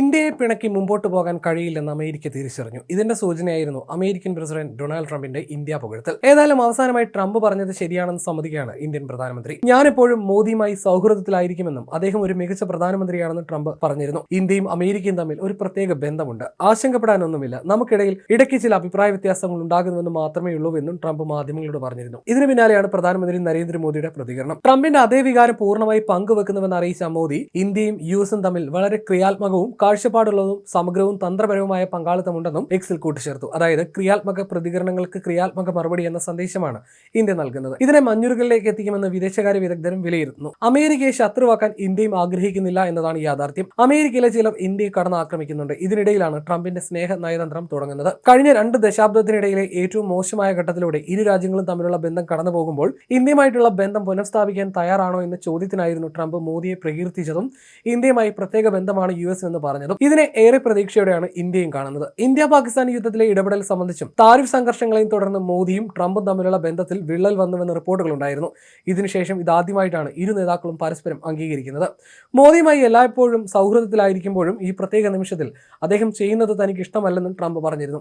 ഇന്ത്യയെ പിണക്കി മുമ്പോട്ട് പോകാൻ കഴിയില്ലെന്ന് അമേരിക്ക തിരിച്ചറിഞ്ഞു. ഇതിന്റെ സൂചനയായിരുന്നു അമേരിക്കൻ പ്രസിഡന്റ് ഡൊണാൾഡ് ട്രംപിന്റെ ഇന്ത്യ പുകഴ്ത്തൽ. ഏതായാലും അവസാനമായി ട്രംപ് പറഞ്ഞത് ശരിയാണെന്ന് സമ്മതിക്കുകയാണ് ഇന്ത്യൻ പ്രധാനമന്ത്രി. ഞാനെപ്പോഴും മോദിയുമായി സൗഹൃദത്തിലായിരിക്കുമെന്നും അദ്ദേഹം ഒരു മികച്ച പ്രധാനമന്ത്രിയാണെന്ന് ട്രംപ് പറഞ്ഞിരുന്നു. ഇന്ത്യയും അമേരിക്കയും തമ്മിൽ ഒരു പ്രത്യേക ബന്ധമുണ്ട്. ആശങ്കപ്പെടാനൊന്നുമില്ല. നമുക്കിടയിൽ ഇടയ്ക്ക് ചില അഭിപ്രായ വ്യത്യാസങ്ങൾ ഉണ്ടാകുന്നുവെന്ന് മാത്രമേ ഉള്ളൂ എന്നും ട്രംപ് മാധ്യമങ്ങളോട് പറഞ്ഞിരുന്നു. ഇതിന് പിന്നാലെയാണ് പ്രധാനമന്ത്രി നരേന്ദ്രമോദിയുടെ പ്രതികരണം. ട്രംപിന്റെ അതേ വികാരം പൂർണമായി പങ്കുവെക്കുന്നുവെന്ന് അറിയിച്ച മോദി ഇന്ത്യയും യു എസും തമ്മിൽ വളരെ ക്രിയാത്മകവും കാഴ്ചപ്പാടുള്ളതും സമഗ്രവും തന്ത്രപരവുമായ പങ്കാളിത്തമുണ്ടെന്നും എക്സിൽ കൂട്ടിച്ചേർത്തു. അതായത് ക്രിയാത്മക പ്രതികരണങ്ങൾക്ക് ക്രിയാത്മക മറുപടി എന്ന സന്ദേശമാണ് ഇന്ത്യ നൽകുന്നത്. ഇതിനെ മഞ്ഞുരുകളിലേക്ക് എത്തിക്കുമെന്ന് വിദേശകാര്യ വിദഗ്ധരും വിലയിരുത്തുന്നു. അമേരിക്കയെ ശത്രുവാക്കാൻ ഇന്ത്യയും ആഗ്രഹിക്കുന്നില്ല എന്നതാണ് യാഥാർത്ഥ്യം. അമേരിക്കയിലെ ചിലർ ഇന്ത്യയെ കടന്നാക്രമിക്കുന്നുണ്ട്. ഇതിനിടയിലാണ് ട്രംപിന്റെ സ്നേഹ നയതന്ത്രം തുടങ്ങുന്നത്. കഴിഞ്ഞ രണ്ട് ദശാബ്ദത്തിനിടയിലെ ഏറ്റവും മോശമായ ഘട്ടത്തിലൂടെ ഇരു രാജ്യങ്ങളും തമ്മിലുള്ള ബന്ധം കടന്നു പോകുമ്പോൾ ഇന്ത്യയുമായിട്ടുള്ള ബന്ധം പുനഃസ്ഥാപിക്കാൻ തയ്യാറാണോ എന്ന ചോദ്യത്തിനായിരുന്നു ട്രംപ് മോദിയെ പ്രകീർത്തിച്ചതും. ഇന്ത്യയുമായി പ്രത്യേക ബന്ധമാണ് യു എസ് എന്ന് പറഞ്ഞതും ഇതിനെ ഏറെ പ്രതീക്ഷയോടെയാണ് ഇന്ത്യയും കാണുന്നത്. ഇന്ത്യ പാകിസ്ഥാൻ യുദ്ധത്തിലെ ഇടപെടൽ സംബന്ധിച്ചും താരിഫ് സംഘർഷങ്ങളെയും തുടർന്ന് മോദിയും ട്രംപും തമ്മിലുള്ള ബന്ധത്തിൽ വിള്ളൽ വന്നുവെന്ന റിപ്പോർട്ടുകൾ ഉണ്ടായിരുന്നു ഇതിനുശേഷം ഇതാദ്യമായിട്ടാണ് ഇരു നേതാക്കളും പരസ്പരം അംഗീകരിക്കുന്നത്. മോദിയുമായി എല്ലായ്പ്പോഴും സൗഹൃദത്തിലായിരിക്കുമ്പോഴും ഈ പ്രത്യേക നിമിഷത്തിൽ അദ്ദേഹം ചെയ്യുന്നത് തനിക്ക് ഇഷ്ടമല്ലെന്നും ട്രംപ് പറഞ്ഞിരുന്നു.